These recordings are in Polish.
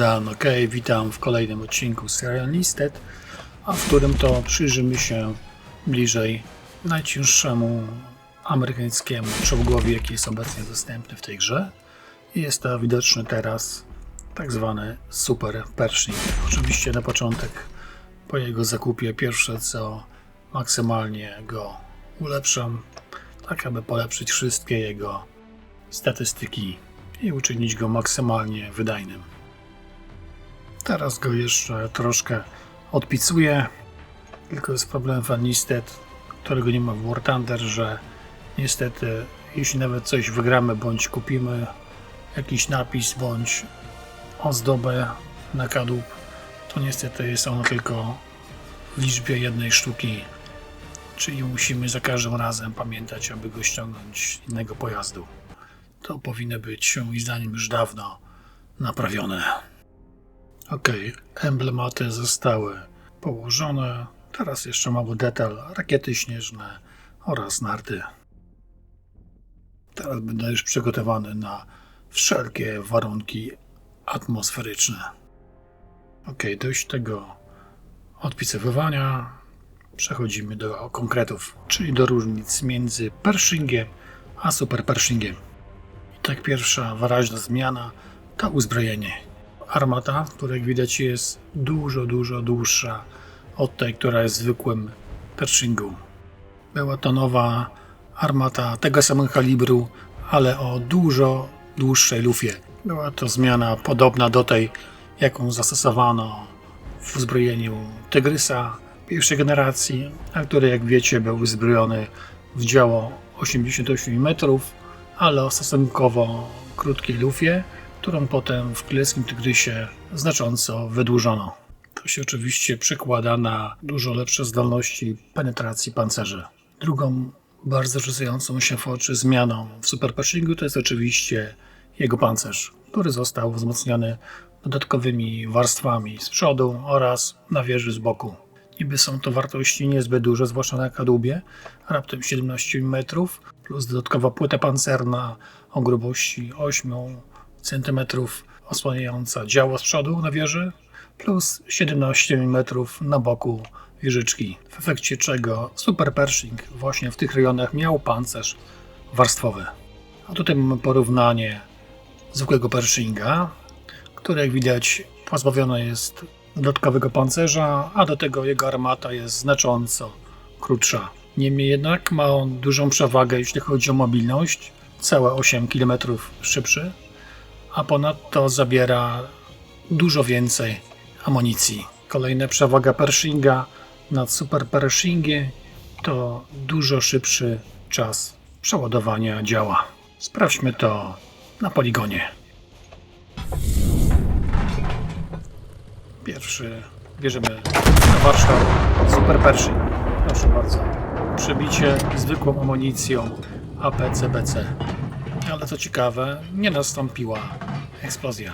Dan, ok, witam w kolejnym odcinku Serial Listed, a w którym to przyjrzymy się bliżej najcięższemu amerykańskiemu czołgowi, jaki jest obecnie dostępny w tej grze. Jest to widoczny teraz tak zwany Super Pershing. Oczywiście na początek po jego zakupie pierwsze co maksymalnie go ulepszam, tak aby polepszyć wszystkie jego statystyki i uczynić go maksymalnie wydajnym. Teraz go jeszcze troszkę odpicuję. Tylko jest problem w Anistet, którego nie ma w War Thunder, że niestety jeśli nawet coś wygramy bądź kupimy jakiś napis bądź ozdobę na kadłub, to niestety jest on tylko w liczbie jednej sztuki. Czyli musimy za każdym razem pamiętać, aby go ściągnąć z innego pojazdu. To powinno być moim zdaniem już dawno naprawione. Ok, emblematy zostały położone. Teraz jeszcze mały detal, rakiety śnieżne oraz narty. Teraz będę już przygotowany na wszelkie warunki atmosferyczne. Ok, dość tego odpisywania. Przechodzimy do konkretów, czyli do różnic między Pershingiem a Super Pershingiem. I tak pierwsza wyraźna zmiana to uzbrojenie. Armata, która jak widać jest dużo, dużo dłuższa od tej, która jest w zwykłym Pershingu. Była to nowa armata tego samego kalibru, ale o dużo dłuższej lufie. Była to zmiana podobna do tej, jaką zastosowano w uzbrojeniu Tygrysa pierwszej generacji, a który jak wiecie był uzbrojony w działo 88 metrów, ale o stosunkowo krótkiej lufie, którą potem w Królewskim Tygrysie znacząco wydłużono. To się oczywiście przekłada na dużo lepsze zdolności penetracji pancerzy. Drugą bardzo rzucającą się w oczy zmianą w Super Pershingu to jest oczywiście jego pancerz, który został wzmocniony dodatkowymi warstwami z przodu oraz na wieży z boku. Niby są to wartości niezbyt duże, zwłaszcza na kadłubie, raptem 17 metrów, plus dodatkowa płyta pancerna o grubości 8 cm osłaniająca działo z przodu na wieży, plus 17 mm na boku wieżyczki, w efekcie czego Super Pershing właśnie w tych rejonach miał pancerz warstwowy. A tutaj mamy porównanie zwykłego Pershinga, który jak widać pozbawiony jest dodatkowego pancerza, a do tego jego armata jest znacząco krótsza. Niemniej jednak ma on dużą przewagę, jeśli chodzi o mobilność, całe 8 km szybszy, a ponadto zabiera dużo więcej amunicji. Kolejna przewaga Pershinga nad Super Pershingiem to dużo szybszy czas przeładowania działa. Sprawdźmy to na poligonie. Pierwszy bierzemy na warsztat Super Pershing. Proszę bardzo. Przebicie zwykłą amunicją APCBC. Ale co ciekawe, nie nastąpiła eksplozja.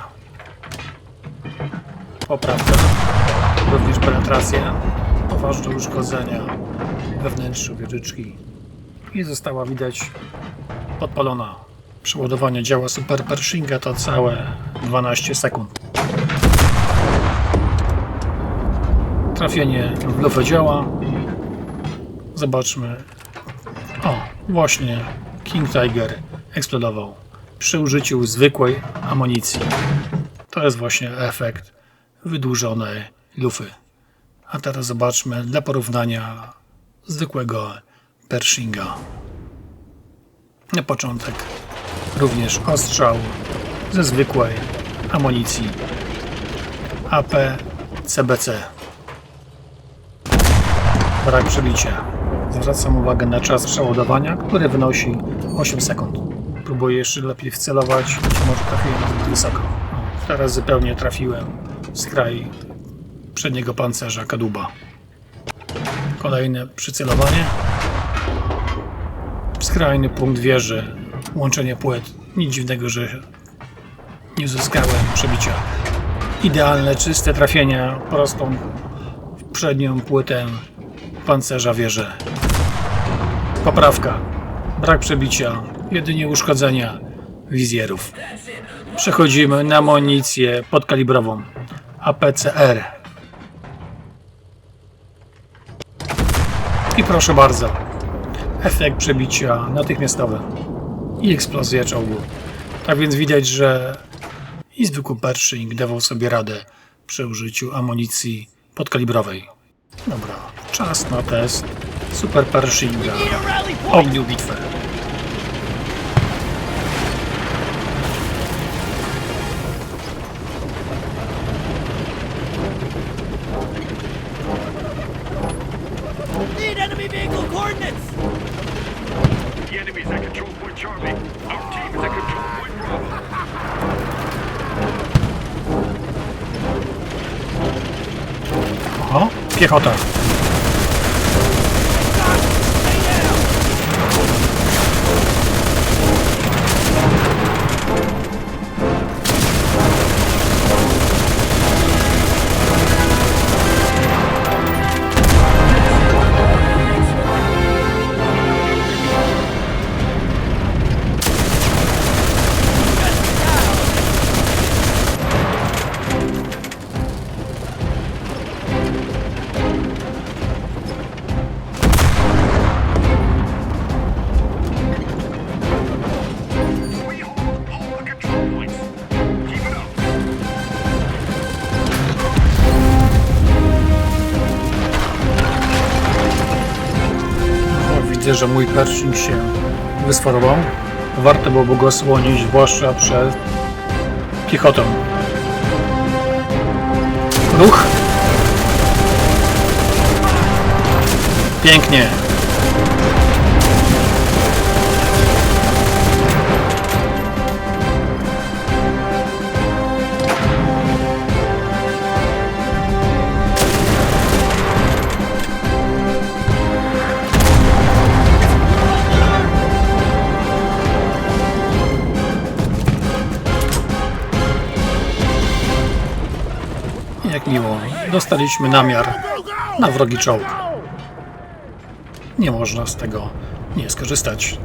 Poprawka, również penetracja, poważne uszkodzenia we wieżyczki i została widać podpalona. Przeładowanie działa Super Pershinga to całe 12 sekund. Trafienie w lufę działa. Zobaczmy. O, właśnie King Tiger eksplodował przy użyciu zwykłej amunicji. To jest właśnie efekt wydłużonej lufy. A teraz zobaczmy dla porównania zwykłego Pershinga. Na początek również ostrzał ze zwykłej amunicji AP CBC. Brak przebicia. Zwracam uwagę na czas przeładowania, który wynosi 8 sekund. Próbuję jeszcze lepiej wcelować, może trafiłem zbyt wysoko. Teraz zupełnie trafiłem w skraj przedniego pancerza kadłuba. Kolejne przycelowanie. Skrajny punkt wieży. Łączenie płyt. Nic dziwnego, że nie uzyskałem przebicia. Idealne, czyste trafienia prostą w przednią płytę pancerza wieży. Poprawka. Brak przebicia. Jedynie uszkodzenia wizjerów. Przechodzimy na amunicję podkalibrową APCR. I proszę bardzo, efekt przebicia natychmiastowy i eksplozja czołgu. Tak więc widać, że i zwykły Pershing dawał sobie radę przy użyciu amunicji podkalibrowej. Dobra, czas na test Super Pershinga Ogniu bitwę. O, piechota. Że mój Pershing się wysfarował. Warto byłoby go słonić, zwłaszcza przed piechotą. Ruch. Pięknie. Dostaliśmy namiar na wrogi czołg. Nie można z tego nie skorzystać.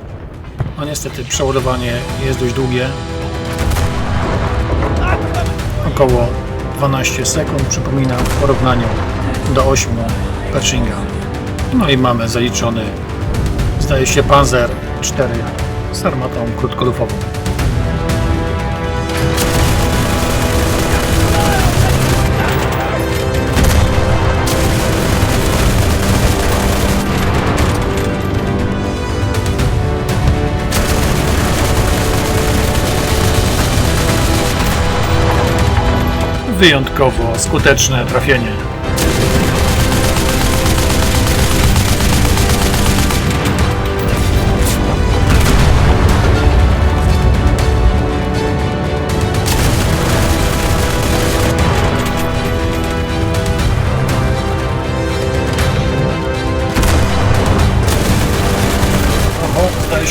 No niestety przeładowanie jest dość długie. Około 12 sekund, przypominam, w porównaniu do 8 Pershing. No i mamy zaliczony, zdaje się, Panzer 4 z armatą krótkolufową. Wyjątkowo skuteczne trafienie.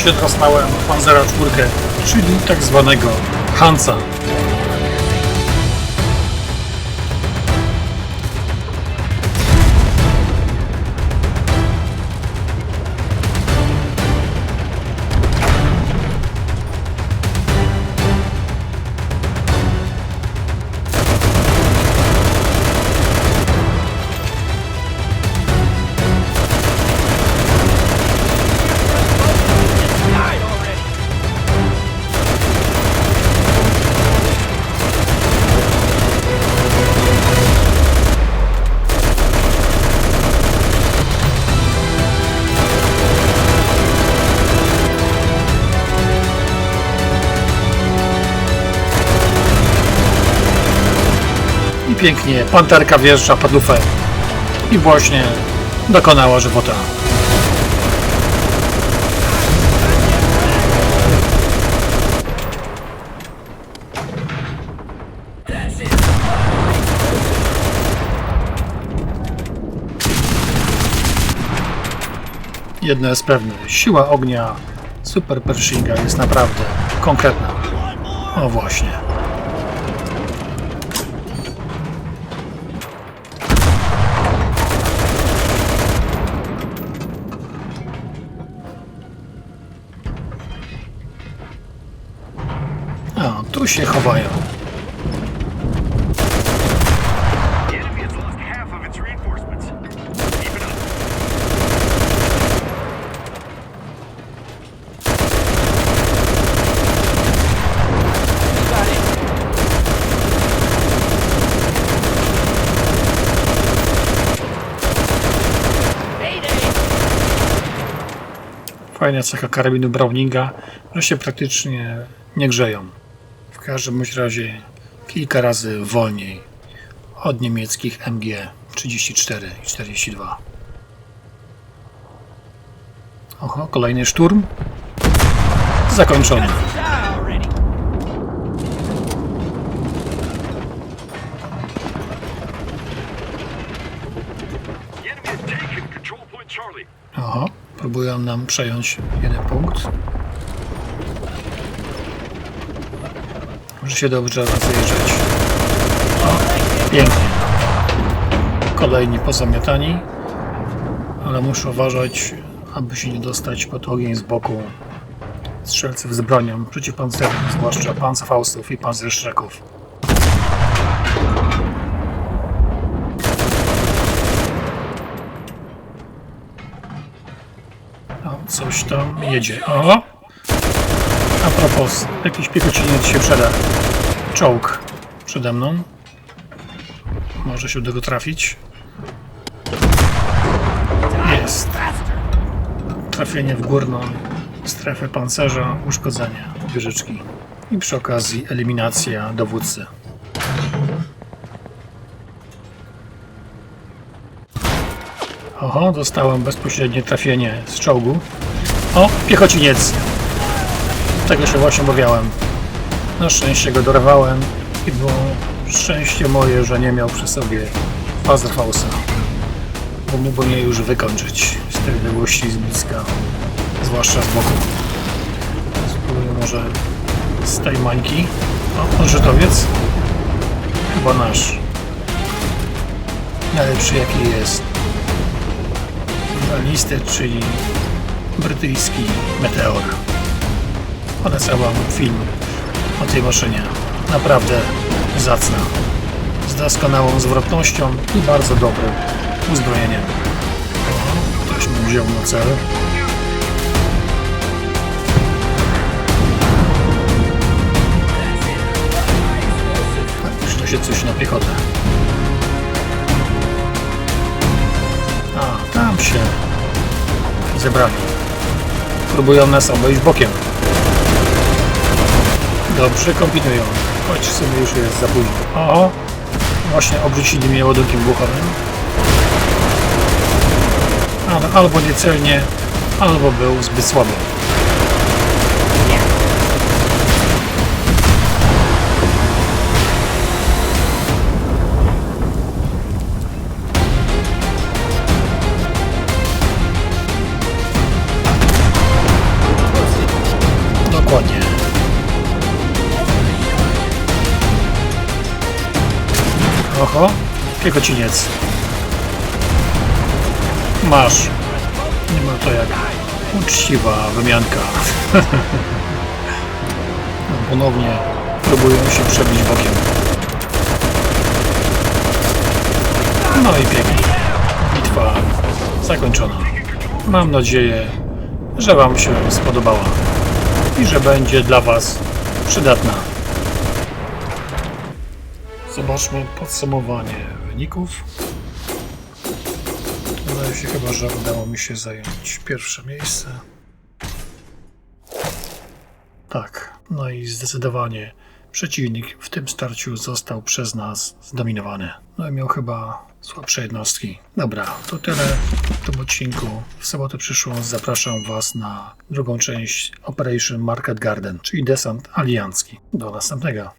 Się dostałem Panzera 4, czyli tak zwanego Hansa. Pięknie panterka wjeżdża pod. I właśnie dokonała żywota. Jedno jest pewne, siła ognia Super Pershinga jest naprawdę konkretna. O właśnie. Got it. Mayday! Fajna cecha karabinu Browninga, że się praktycznie nie grzeją. Każdym razie kilka razy wolniej od niemieckich MG 34 i 42. Oho, kolejny szturm. Zakończony. Oho, próbują nam przejąć jeden punkt. Może się dobrze. O, pięknie. Kolejni pozamiatani, ale muszę uważać, aby się nie dostać pod ogień z boku strzelców z bronią przeciwpancerną, zwłaszcza pancerfaustów i pancerszreków. O, coś tam jedzie. O! A propos, jakiś piechociniec się przeda. Czołg przede mną. Może się do go trafić. Jest. Trafienie w górną strefę pancerza, uszkodzenie wieżyczki. I przy okazji eliminacja dowódcy. Oho, dostałem bezpośrednie trafienie z czołgu. O, piechociniec! Tego się właśnie obawiałem. Na szczęście go dorwałem i było szczęście moje, że nie miał przy sobie Fazerhausa. Bo mógłby mnie już wykończyć z tej odległości z bliska, zwłaszcza z boku. Spróbuję może z tej mańki. O, odrzutowiec. Chyba nasz. Najlepszy jaki jest. Listy, czyli brytyjski meteor. Polecam wam film o tej maszynie. Naprawdę zacna. Z doskonałą zwrotnością i bardzo dobrym uzbrojeniem. O, ktoś mi wziął na cel. Tak, już to się coś na piechotę. A, tam się zebrali. Próbują nas obejść bokiem. Dobrze, kombinują. Choć w sumie już jest za późno. O, właśnie obrócili mnie ładunkiem buchowym. Ale albo niecelnie, albo był zbyt słaby. Piechociniec. Masz. Nie ma to jak uczciwa wymianka. No, Ponownie próbują się przebić bokiem. No i pięknie. Bitwa zakończona. Mam nadzieję, że Wam się spodobała i że będzie dla Was przydatna. Zobaczmy podsumowanie wyników. Wydaje się chyba, że udało mi się zająć pierwsze miejsce. Tak, no i zdecydowanie przeciwnik w tym starciu został przez nas zdominowany. No i miał chyba słabsze jednostki. Dobra, to tyle w tym odcinku. W sobotę przyszłą zapraszam Was na drugą część Operation Market Garden, czyli desant aliancki. Do następnego.